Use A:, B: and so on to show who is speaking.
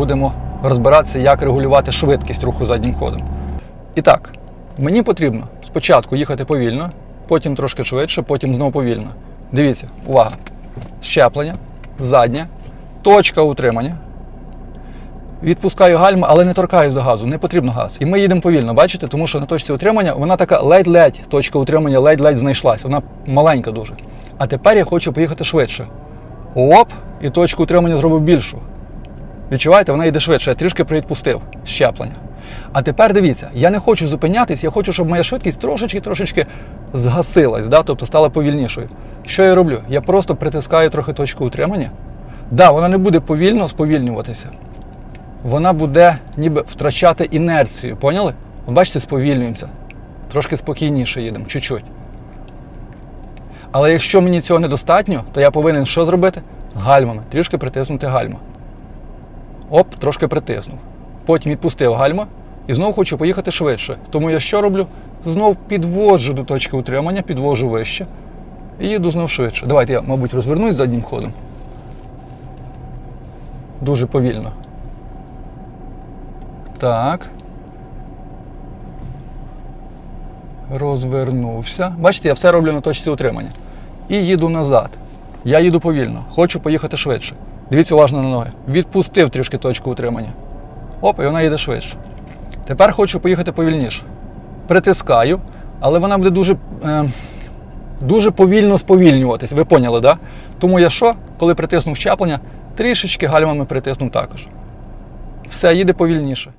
A: будемо розбиратися, як регулювати швидкість руху заднім ходом. І так, мені потрібно спочатку їхати повільно, потім трошки швидше, потім знову повільно. Дивіться, увага. Щеплення, заднє, точка утримання. Відпускаю гальма, але не торкаюсь до газу, не потрібно газ. І ми їдемо повільно, бачите, тому що на точці утримання вона така ледь-ледь, точка утримання ледь-ледь знайшлась. Вона маленька дуже. А тепер я хочу поїхати швидше. Оп, і точку утримання зробив більшу. Відчуваєте, вона йде швидше, я трішки привідпустив щеплення. А тепер дивіться, я не хочу зупинятись, я хочу, щоб моя швидкість трошечки-трошечки згасилась, да? тобто стала повільнішою. Що я роблю? Я просто притискаю трохи точку утримання. Да, вона не буде повільно сповільнюватися. Вона буде ніби втрачати інерцію. Поняли? Бачите, сповільнюємося. Трошки спокійніше їдемо, чуть-чуть. Але якщо мені цього недостатньо, то я повинен що зробити? Гальмами. Трішки притиснути гальма. Оп, трошки притиснув. Потім відпустив гальма і знову хочу поїхати швидше. Тому я що роблю? Знов підводжу до точки утримання, підвожу вище і їду знов швидше. Давайте я, мабуть, розвернусь заднім ходом. Дуже повільно. Так. Розвернувся. Бачите, я все роблю на точці утримання. І їду назад. Я їду повільно, хочу поїхати швидше. Дивіться уважно на ноги. Відпустив трішки точку утримання. Оп, і вона їде швидше. Тепер хочу поїхати повільніше. Притискаю, але вона буде дуже, е, дуже повільно сповільнюватись. Ви поняли? Да? Тому я що, коли притиснув щеплення, трішечки гальмами притиснув також. Все, їде повільніше.